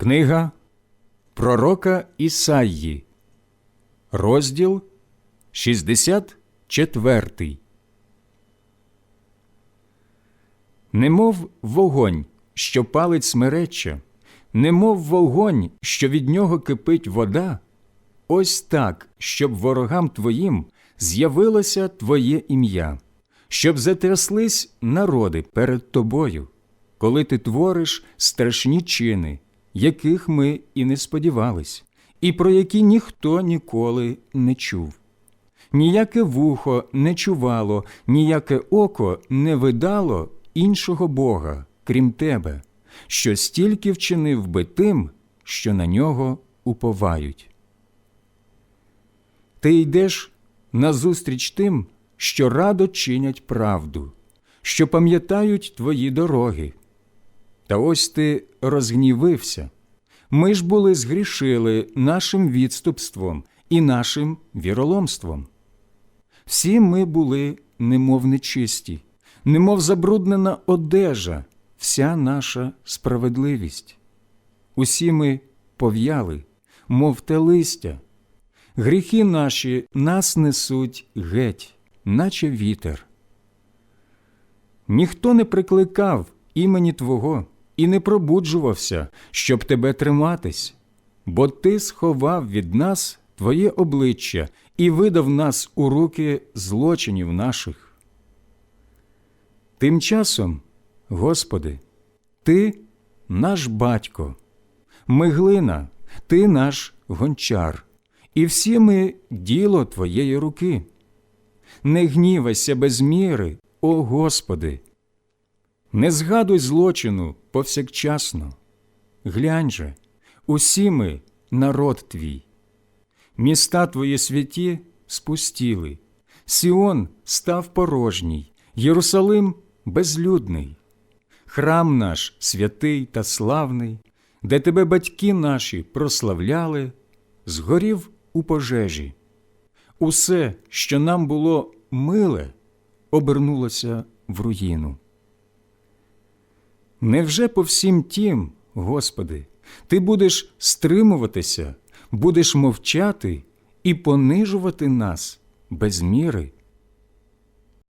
Книга Пророка Ісаї, розділ 64. Немов вогонь, що палить смереччя, немов вогонь, що від нього кипить вода, ось так, щоб ворогам твоїм з'явилося твоє ім'я, щоб затряслись народи перед тобою, коли ти твориш страшні чини, яких ми і не сподівались, і про які ніхто ніколи не чув. Ніяке вухо не чувало, ніяке око не видало іншого Бога, крім тебе, що стільки вчинив би тим, що на нього уповають. Ти йдеш назустріч тим, що радо чинять правду, що пам'ятають твої дороги. Та ось ти розгнівився. Ми ж були згрішили нашим відступством і нашим віроломством. Всі ми були немов нечисті, немов забруднена одежа, вся наша справедливість. Усі ми пов'яли, мов те листя. Гріхи наші нас несуть геть, наче вітер. Ніхто не прикликав імені Твого і не пробуджувався, щоб тебе триматись, бо ти сховав від нас Твоє обличчя і видав нас у руки злочинів наших. Тим часом, Господи, Ти наш батько, ми глина, Ти наш гончар, і всі ми діло Твоєї руки. Не гнівайся без міри, о Господи, не згадуй злочину повсякчасно. Глянь же, усі ми народ твій. Міста твої святі спустіли, Сіон став порожній, Єрусалим безлюдний, храм наш святий та славний, де тебе батьки наші прославляли, згорів у пожежі. Усе, що нам було миле, обернулося в руїну. Невже по всім тім, Господи, Ти будеш стримуватися, будеш мовчати і понижувати нас без міри?